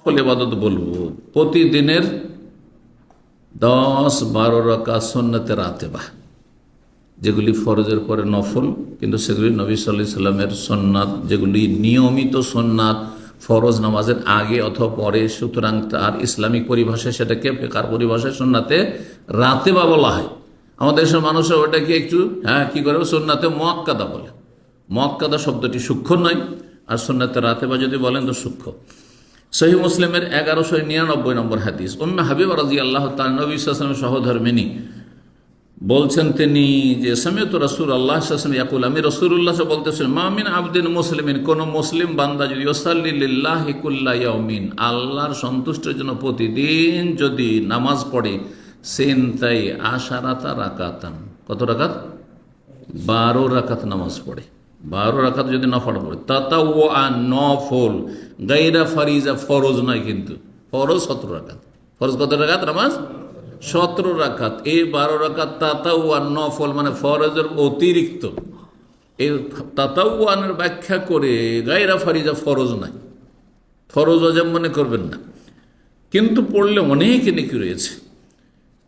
নফল ইবাদত বলব। প্রতিদিনের দশ বারো রকা সন্ন্যতে রাতে বা যেগুলি ফরজের পরে নফল, কিন্তু সেগুলি নবী সাল্লাহ সাল্লামের সন্ন্যাত যেগুলি নিয়মিত সন্ন্যাত ফরজ নামাজের আগে অথবা পরে, সুতরাং তার ইসলামিক পরিভাষায় সেটাকে বেকার পরিভাষায় সন্ন্যাতে রাতে বা বলা হয়। আমাদের দেশের মানুষের ওটাকে একটু হ্যাঁ কী করে? সন্ন্যাতে মোয়াক্কাদা বলে। মক্কাদা শব্দটি সূক্ষ্ম নয়, আর সন্ন্যাতে রাতে বা যদি বলেন তো সূক্ষ্ম। সহি মুসলিমের এগারোশো নিরানব্বই নম্বর হাদিস। অন্য হাবিব রাজি আল্লাহ তার নবী ইসলামের সহধর্মিনী বলছেন তিনি যে সমেত রসুল আল্লাহ ইসলাম ইয়াকুল আমি রসুল রসুল্লাহ বলতেছেন, মামিন আবদিন মুসলিমিন, কোন মুসলিম বান্দা যদি ওসাল্লিল্লাহ ইকুল্লাহমিন আল্লাহর সন্তুষ্টের জন্য প্রতিদিন যদি নামাজ পড়ে সেন তাই আশারাতা রাকাতান। কত রাকাত? বারো রাকাত নামাজ পড়ে। বারো রাকাত যদি নফল পড়ে। তাতা ও আর নফল। গাইরা ফারিজা ফরজ নয় কিন্তু। ফরজ সতেরো রাকাত ফরজ কত রাকাত নামাজ? সতেরো রাখাত। এই বারো রাকাত তাতা ও আর নফল মানে ফরজের অতিরিক্ত। এই তাতাউয়ানের ব্যাখ্যা করে গাইরা ফারিজা ফরজ নাই ফরজ অজাব মনে করবেন না। কিন্তু পড়লে অনেক নেকি রয়েছে।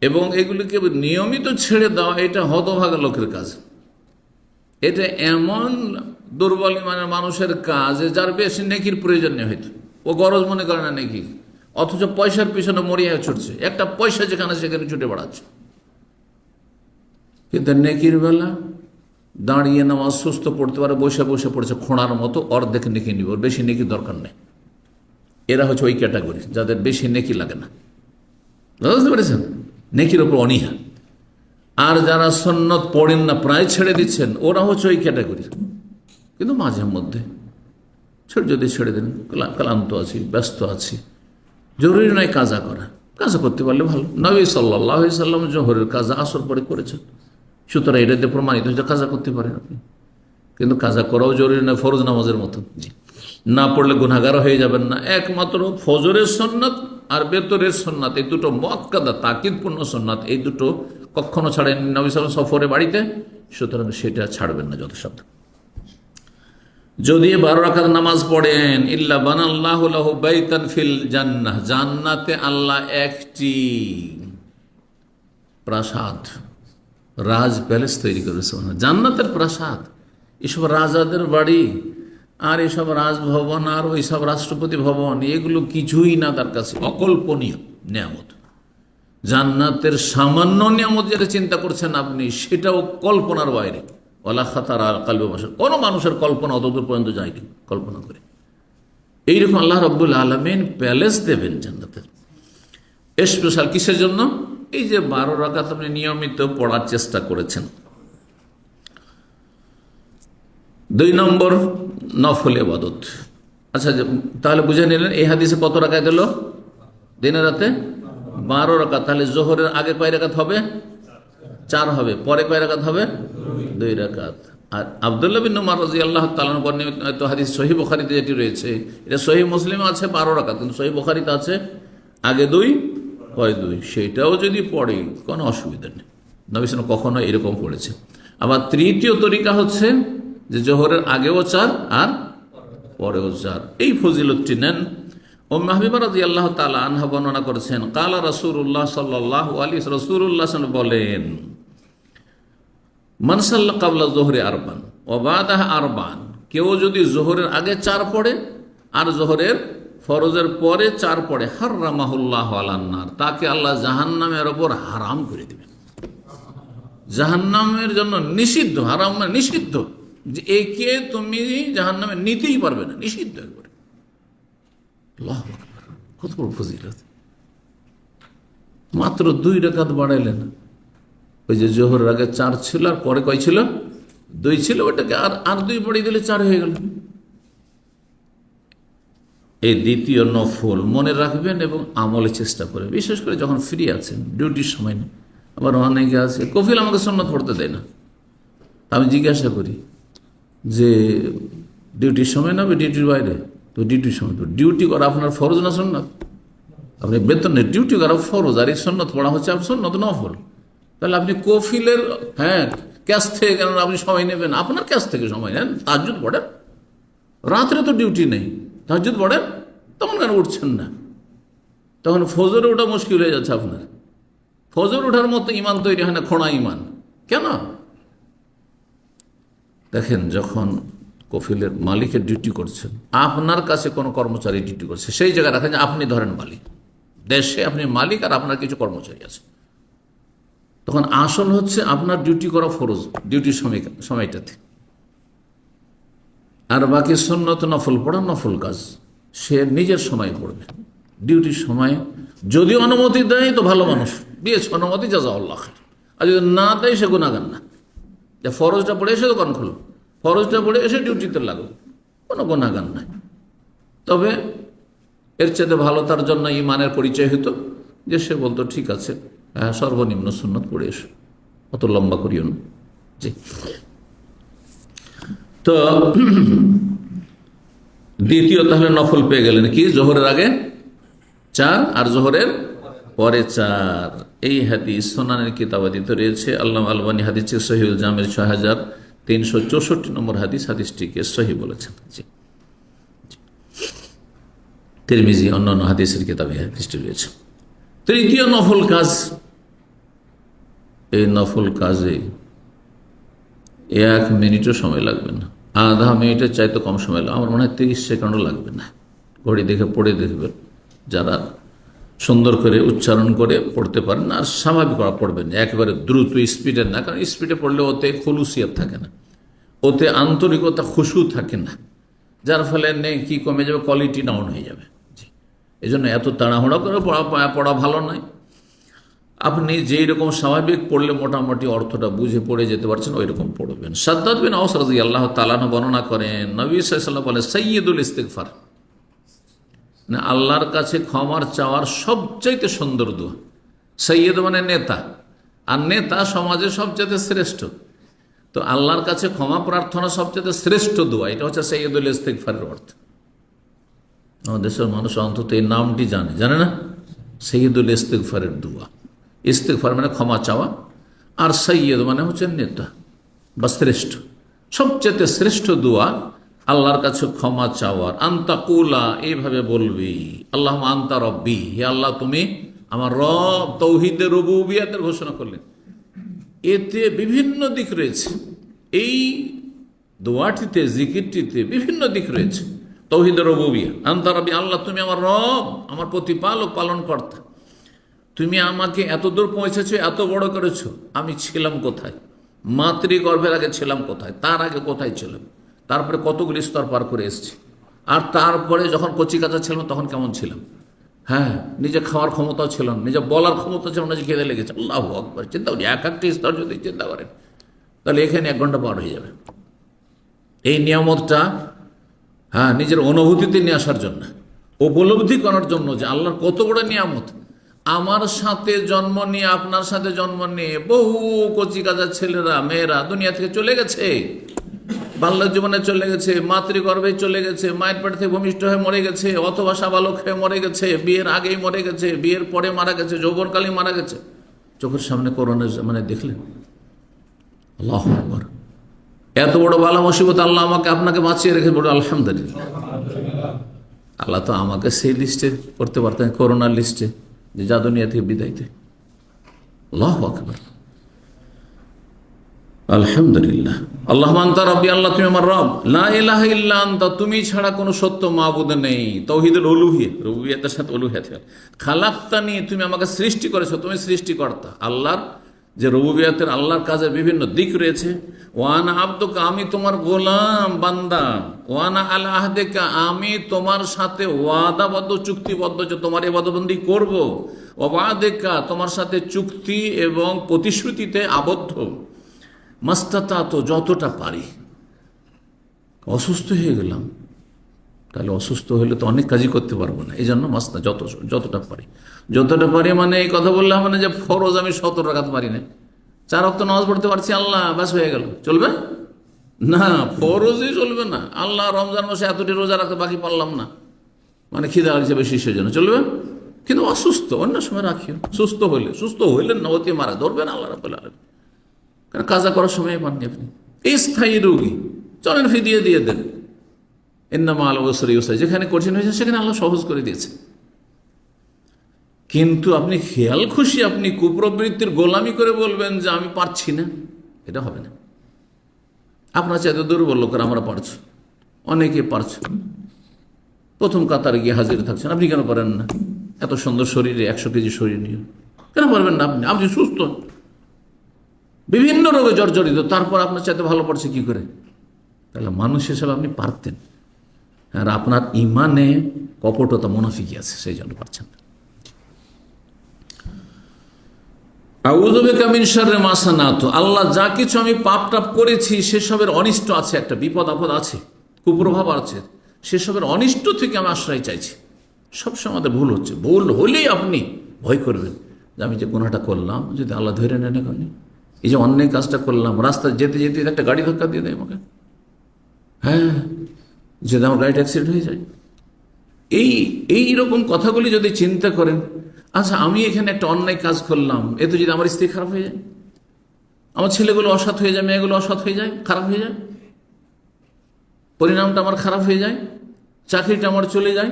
এবং এগুলিকে নিয়মিত ছেড়ে দেওয়া এটা হতভাগা লোকের কাজ। এটা এমন দুর্বল মানে মানুষের কাজ যার বেশি নেকির প্রয়োজন নেই হয়তো। ও গরজ মনে করে না নেকি। অথচ পয়সার পিছনে মরিয়া ছুটছে। একটা পয়সা যেখানে সেখানে ছুটে বেড়াচ্ছে। কিন্তু নেকির বেলা দাঁড়িয়ে নামাজ সুস্থ পড়তে পারে, বসে বসে পড়ছে, খোঁড়ার মতো অর্ধেক নেকি নিব। বেশি নেকি দরকার নেই। এরা হচ্ছে ওই ক্যাটাগরি, যাদের বেশি নেকি লাগে না। বুঝতে পেরেছেন? নেকির ওপর অনীহা। আর যারা সন্ন্যত পড়েন না, প্রায় ছেড়ে দিচ্ছেন ওরা হচ্ছে ওই ক্যাটাগরির কিন্তু মাঝে মধ্যে যদি ছেড়ে দেন ক্লান্ত আছি, ব্যস্ত আছি, জরুরি নয় কাজা করা। কাজা করতে পারলে ভালো। নবী সাল্লাহ সাল্লাম জোহরের কাজা আসর পরে করেছেন। সুতরাং এটাতে প্রমাণিত হচ্ছে কাজা করতে পারেন আপনি। কিন্তু কাজা করাও জরুরি নয়, ফরজ নামাজের মতো না পড়লে গুনাগার হয়ে যাবেন না। একমাত্র ফজরের সন্ন্যাত আর বেতরের সন্ন্যাত এই দুটো মক্কাদা তাকিদপূর্ণ সন্ন্যাত এই দুটো কখনো ছাড়েন নবী সাল সফরে বাড়িতে, সুতরাং সেটা ছাড়বেন না শব্দ যদি বারো রাখাত নামাজ পড়েন, ইল্লা বানাল্লাহ বাইতান ফিল জান্নাহ, জান্নাতে আল্লাহ একটি প্রাসাদ, রাজ প্যালেস তৈরি করেছে জান্নাতের প্রাসাদ, এসব রাজাদের বাড়ি আর এসব রাজভবন, আর ওইসব রাষ্ট্রপতি ভবন, এগুলো কিছুই না তার কাছে। অকল্পনীয় নিয়ামত। জান্নাতের সামান্য নিয়ামত যেটা চিন্তা করছেন আপনি, সেটাও কল্পনার বাইরে। ওলা খাতার আর কালবে কোনো মানুষের কল্পনা অতদূর পর্যন্ত যায়নি, কল্পনা করে। এইরকম আল্লাহ রব্বুল আলমিন প্যালেস দেবেন জান্নাতের। স্পেশাল কিসের জন্য? এই যে বারো রাকাত আপনি নিয়মিত পড়ার চেষ্টা করেছেন। দুই নম্বর নফল এবাদত আচ্ছা তাহলে বুঝে নিলেন, এই হাদিসে কত রাখা গেল দিনে রাতে? বারো রাকাত। তাহলে জোহরের আগে কয় রাকাত হবে? চার হবে। পরে কয় রাকাত হবে? দুই রাকাত। আর আবদুল্লাহ বিন উমার রাজি আল্লাহ তালান বর্ণিত হাদিস সহি বখারিতে যেটি রয়েছে, এটা সহি মুসলিমে আছে বারো রাকাত, কিন্তু সহি বখারিতে আছে আগে দুই, পরে দুই। সেটাও যদি পড়ে, কোনো অসুবিধা নেই। নবিসান কখনো এরকম পড়েছে। আবার তৃতীয় তরিকা হচ্ছে যে জোহরের আগেও চার আর পরেও চার এই ফজিলতটি নেন। ও মাহবিবা আল্লাহ তালা আনহা বর্ণনা করেছেন, কালা রসুল্লাহ সাল্লাহ আলী রসুল্লাহ বলেন মানসাল্লা কাবলা জোহরে আরবান ও বাদাহ আরবান, কেউ যদি জোহরের আগে চার পড়ে আর জোহরের ফরজের পরে চার পড়ে হার রামাহুল্লাহ আলান্নার তাকে আল্লাহ জাহান্নামের ওপর হারাম করে দেবেন। জাহান্নামের জন্য নিষিদ্ধ, হারাম মানে নিষিদ্ধ। যে একে তুমি জাহান্নামে নিতেই পারবে না, নিষিদ্ধ একবারে। কত বড় ফজিলত। মাত্র দুই রেখাত বাড়াইলেন। ওই যে জোহরের আগে চার ছিল আর পরে কয় ছিল? দুই ছিল ওটাকে আর আর দুই বাড়িয়ে দিলে চার হয়ে গেল। এই দ্বিতীয় নফল মনে রাখবেন এবং আমলে চেষ্টা করে, বিশেষ করে যখন ফ্রি আছেন, ডিউটির সময় নেই। আবার অনেকে আছে, কফিল আমাকে সন্ন্যত পড়তে দেয় না। আমি জিজ্ঞাসা করি যে ডিউটির সময় না ডিউটির বাইরে, তো ডিউটির সময় তো ডিউটি করা আপনার ফরজ না সন্ন্যত আপনি বেতন নেই ডিউটি করা ফরজ, আর এই সন্ন্যত পড়া হচ্ছে আপনার সন্ন্যত নফল। তাহলে আপনি কফিলের হ্যাঁ ক্যাশ থেকে কেন আপনি সময় নেবেন? আপনার ক্যাশ থেকে সময় নেন তাজুদ পড়েন। রাত্রে তো ডিউটি নেই তাজুদ পড়েন, তখন কেন উঠছেন না? তখন ফজরে ওঠা মুশকিল হয়ে যাচ্ছে আপনার। ফজর ওঠার মতো ইমান তৈরি হয় না, খোঁড়া ইমান। কেন? দেখেন, যখন কফিলের মালিকের ডিউটি করছেন, আপনার কাছে কোনো কর্মচারী ডিউটি করছে, সেই জায়গায় রাখেন যে আপনি ধরেন মালিক। দেশে আপনি মালিক আর আপনার কিছু কর্মচারী আছে। তখন আসল হচ্ছে আপনার ডিউটি করা ফরজ ডিউটির সময়, সময়টাতে। আর বাকি সন্ন্যত নফল পড়া নফল কাজ, সে নিজের সময় পড়বে ডিউটির সময় যদি অনুমতি দেয় তো ভালো মানুষ, দিয়েছে অনুমতি যা আল্লাহ আর যদি না দেয় সে গুণাগান না। যে ফরজটা পড়ে এসে দোকান খুলো, ফরজটা পড়ে এসে ডিউটিতে লাগো, কোনো গুণাগান নাই। তবে এর চেয়ে ভালো তার জন্য ইমানের পরিচয় হতো যে সে বলতো, ঠিক আছে হ্যাঁ সর্বনিম্ন সুন্নত পড়ে এসো, অত লম্বা করিও না। জি। তো দ্বিতীয় তাহলে নফল পেয়ে গেলেন কি? জোহরের আগে চার আর জোহরের পরে চার, এই হাদিস সোনানের কিতাবাদিতে রয়েছে। আল্লাহ আলবানী হাদিস সহিউল জামের ছয় হাজার তিনশো চৌষট্টি নম্বর হাদিস। হাদিসটিকে সহি বলেছেন। জি। তিরমিজি অন্যান্য হাদিসের কিতাবে হাদিসটি রয়েছে। তৃতীয় নফল কাজ। এই নফল কাজে এক মিনিটও সময় লাগবে না। আধা মিনিটের চাইতে কম সময় লাগবে। আমার মনে হয় তিরিশ সেকেন্ডও লাগবে না। ঘড়ি দেখে, পড়ে দেখবেন যারা সুন্দর করে উচ্চারণ করে পড়তে পারেন, আর স্বাভাবিক পড়বেন একেবারে দ্রুত স্পিডে না, কারণ স্পিডে পড়লে ওতে খলুসিয়াত থাকে না। ওতে আন্তরিকতা, খুশু থাকে না। যার ফলে নেই কি কমে যাবে? কোয়ালিটি ডাউন হয়ে যাবে। এই জন্য এত তাড়াহুড়া করে পড়া পড়া ভালো নয়। আপনি যেই রকম স্বাভাবিক পড়লে মোটামুটি অর্থটা বুঝে পড়ে যেতে পারছেন, ওই রকম পড়বেন। সাদ্দাত বিন আউসরাজি আল্লাহ তালানো বর্ণনা করেন, নবী সাল্লাম বলে সৈয়দুল ইস্তেকফার না, আল্লাহর কাছে ক্ষমার চাওয়ার সবচাইতে সুন্দর দোয়া। সৈয়দ মানে নেতা। আর নেতা সমাজের সবচাইতে শ্রেষ্ঠ। তো আল্লাহর কাছে ক্ষমা প্রার্থনা সবচেয়ে শ্রেষ্ঠ দোয়া, এটা হচ্ছে সৈয়দুল ইস্তেকফারের অর্থ। আমাদের দেশের মানুষ অন্তত এই নামটি জানে। জানে না? সৈয়দুল ইস্তেকফারের দোয়া। ইস্তেকফার মানে ক্ষমা চাওয়া, আর সৈয়দ মানে হচ্ছে নেতা, বা শ্রেষ্ঠ। সবচেয়ে শ্রেষ্ঠ দোয়া আল্লাহর কাছে ক্ষমা চাওয়ার। আন্তা কুলা এইভাবে বলবি আল্লাহ আন্তা রব্বি। হে আল্লাহ, তুমি আমার রব, তৌহিদের রবুবিয়াতের ঘোষণা করলেন এতে বিভিন্ন দিক রয়েছে। এই দোয়াটিতে, জিকিরটিতে বিভিন্ন দিক রয়েছে। তৌহিদের রবুবিয়া। আন্তা রবি আল্লাহ, তুমি আমার রব, আমার প্রতিপালক পালন কর্তা তুমি আমাকে এত দূর পৌঁছেছো, এত বড় করেছ। আমি ছিলাম কোথায়? মাতৃগর্ভের আগে ছিলাম কোথায়? তার আগে কোথায় ছিলাম? তারপরে কতগুলি স্তর পার করে এসেছি। আর তারপরে যখন কচি কাঁচা ছিলাম তখন কেমন ছিলাম? হ্যাঁ নিজে খাওয়ার ক্ষমতাও ছিল না, নিজে বলার ক্ষমতা ছিল না যে খেতে লেগেছে। আল্লাহ আকবর, চিন্তা করি এক একটি স্তর যদি চিন্তা করেন, তাহলে এখানে এক ঘণ্টা পার হয়ে যাবে। এই নিয়ামতটা হ্যাঁ নিজের অনুভূতিতে নিয়ে আসার জন্য, উপলব্ধি করার জন্য যে আল্লাহর কত বড় নিয়ামত। আমার সাথে জন্ম নিয়ে, আপনার সাথে জন্ম নিয়ে বহু কচি কাজা ছেলেরা, মেয়েরা দুনিয়া থেকে চলে গেছে। বাল্য জীবনে চলে গেছে, মাতৃগর্ভে চলে গেছে, মায়ের পেট থেকে ভূমিষ্ঠ হয়ে মরে গেছে, অথবা সাবালক হয়ে মরে গেছে, বিয়ের আগেই মরে গেছে, বিয়ের পরে মারা গেছে যৌবনকালে মারা গেছে। চোখের সামনে করোনা মানে দেখলেন। আল্লাহ এত বড় বালা মুসিবত আল্লাহ আমাকে আপনাকে বাঁচিয়ে রেখে বড় আলহামদুলিল্লাহ। আল্লাহ তো আমাকে সেই লিস্টে করতে পারতেন, করোনার লিস্টে যে যা দুনিয়া থেকে বিদায়তে আল্লাহ আকবর। আলহামদুলিল্লাহ। আল্লাহ মান্তা রব্বি, আল্লাহ তুমি আমার রব। লা ইলাহা ইল্লা আনতা, তুমি ছাড়া কোনো সত্য মাবুদ নেই। তৌহিদুল উলুহিয়া, রুবিয়াতের সাথে উলুহিয়াত খালাক্তানি, তুমি আমাকে সৃষ্টি করেছ, তুমি সৃষ্টিকর্তা। আল্লাহর যে রবুবিয়াতের আল্লাহর কাজের বিভিন্ন দিক রয়েছে। ওয়ানা আব্দুকা, আমি তোমার গোলাম বান্দা। ওয়ানা আল্লাহ আহদেকা, আমি তোমার সাথে ওয়াদাবদ্ধ, চুক্তিবদ্ধ যে তোমার এবাদবন্দি করব। ওয়াদেকা তোমার সাথে চুক্তি এবং প্রতিশ্রুতিতে আবদ্ধ। মাস্তাতা তো যতটা পারি। অসুস্থ হয়ে গেলাম। তাহলে অসুস্থ হলে তো অনেক কাজই করতে পারব না। এই জন্য মাস্তা যত যতটা পারি। যতটা পারি মানে এই কথা বললাম মানে যে ফরজ আমি সতেরো রাখাতে পারি না। চার অক্ত নামাজ পড়তে পারছি, আল্লাহ ব্যাস হয়ে গেল। চলবে? না, ফরজই চলবে না। আল্লাহ রমজান মাসে এতটি রোজা রাখতে বাকি পারলাম না। মানে খিদা লাগছে বেশি সেজন্য। চলবে? কিন্তু অসুস্থ, অন্য সময় রাখিও সুস্থ হইলে সুস্থ হইলেন না, অতি মারা। ধরবেন আল্লাহ আলম কারণ কাজা করার সময় পাননি আপনি। এই স্থায়ী রোগী। চলেন ফিরিয়ে দিয়ে দেন। এন্নামা আল ওসরি ওসাই যেখানে কঠিন হয়েছে সেখানে আল্লাহ সহজ করে দিয়েছে কিন্তু আপনি খেয়াল খুশি, আপনি কুপ্রবৃত্তির গোলামি করে বলবেন যে আমি পারছি না। এটা হবে না। আপনার চাইতে দুর্বল লোকের আমরা পারছি। অনেকে পারছে। প্রথম কাতারে গিয়ে হাজির থাকছেন। আপনি কেন পারেন না? এত সুন্দর শরীরে একশো কেজি শরীর নিয়ে। কেন পারবেন না আপনি? আপনি সুস্থ। বিভিন্ন রোগে জর্জরিত, তারপর আপনার চাইতে ভালো পড়ছে কি করে? তাহলে মানুষ হিসেবে আপনি পারতেন। আর আপনার ইমানে কপটতা মুনাফিকি আছে, সেই জন্য পারছেন আল্লাহ যা কিছু আমি পাপ টাপ করেছি, সেসবের অনিষ্ট আছে, একটা বিপদ আপদ আছে, কুপ্রভাব আছে, সেসবের অনিষ্ট থেকে আমি আশ্রয় চাইছি। সবসময় আমাদের ভুল হচ্ছে। ভুল হলেই আপনি ভয় করবেন যে আমি যে গুণাটা করলাম, যদি আল্লাহ ধরে নেন এখানে। এই যে অন্যায় কাজটা করলাম, রাস্তায় যেতে যেতে একটা গাড়ি ধাক্কা দিয়ে দেয় আমাকে। হ্যাঁ যদি আমার গাড়িটা অ্যাক্সিডেন্ট হয়ে যায়। এই এই রকম কথাগুলি যদি চিন্তা করেন আচ্ছা আমি এখানে একটা অন্যায় কাজ করলাম এতে যদি আমার স্ত্রী খারাপ হয়ে যায়, আমার ছেলেগুলো অসৎ হয়ে যায়, মেয়েগুলো অসৎ হয়ে যায়, খারাপ হয়ে যায়, পরিণামটা আমার খারাপ হয়ে যায়, চাকরিটা আমার চলে যায়,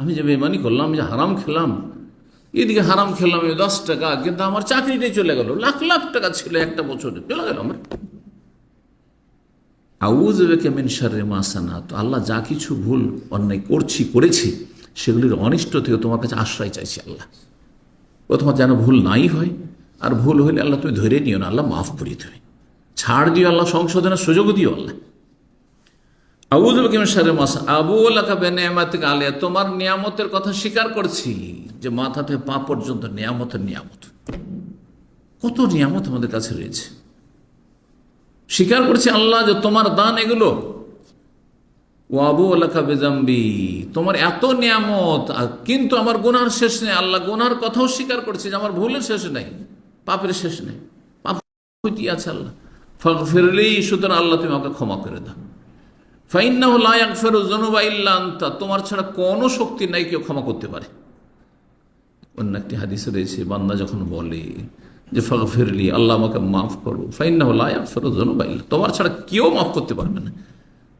আমি যে বেমানি করলাম যে হারাম খেলাম এদিকে হারাম খেলাম দশ টাকা, কিন্তু আমার চাকরিটাই চলে গেল। লাখ লাখ টাকা ছিল একটা বছরে, চলে গেল আমার। আল্লাহ যা কিছু ভুল অন্যায় করছি, করেছি, সেগুলির অনিষ্ট থেকে তোমার কাছে আশ্রয় চাইছি আল্লাহ। তোমার যেন ভুল নাই হয়, আর ভুল হইলে আল্লাহ তুমি ধরে নিও না, আল্লাহ মাফ করি তুমি ছাড় দিও আল্লাহ, সংশোধনের সুযোগ দিও আল্লাহ। আবুজবেকে মেনসারে মাসা আবু আল্লাহ বেনেমাতিক আলিয়া, তোমার নিয়ামতের কথা স্বীকার করছি। যে মাথা থেকে পা পর্যন্ত নিয়ামতের নিয়ামত। কত নিয়ামত আমাদের কাছে রয়েছে। স্বীকার করছি আল্লাহ যে তোমার দান এগুলো। ও আবু আল্লাহ বেজাম্বি তোমার এত নিয়ামত কিন্তু আমার গুনার শেষ নেই। আল্লাহ গুনার কথাও স্বীকার করছি যে আমার ভুলের শেষ নেই, পাপের শেষ নেই। পাপ আছে আল্লাহ। ফিরলেই সুতরাং আল্লাহ তুমি আমাকে ক্ষমা করে দাও। ফাইন্নাহ লায়াক ফেরো জনুবা ইল্লা আনতা, তোমার ছাড়া কোনো শক্তি নাই কেউ ক্ষমা করতে পারে। অন্য একটি হাদিসে রয়েছে, বান্দা যখন বলে যে ফল ফিরলি আল্লাহ আমাকে মাফ করো ফাইন্না লায়াক ফেরো জনুবা ইল্লা তোমার ছাড়া কেউ মাফ করতে পারবে না।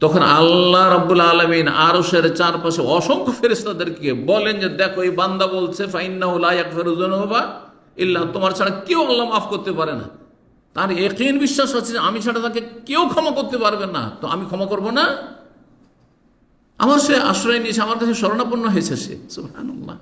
তখন আল্লাহ রব্বুল আলমিন আরও সের চারপাশে অসংখ্য ফেরেস্তাদেরকে বলেন যে, দেখো, এই বান্দা বলছে ফাইন্না লায়াক ফেরো জনুবা ইল্লা তোমার ছাড়া কেউ আল্লাহ মাফ করতে পারে না। তার একই বিশ্বাস আছে যে, আমি ছাড়া তাকে কেউ ক্ষমা করতে পারবে না, তো আমি ক্ষমা করব না? আমার সে আশ্রয় নিয়েছে, আমার কাছে শরণাপন্ন হয়েছে সে, সুবহানাল্লাহ।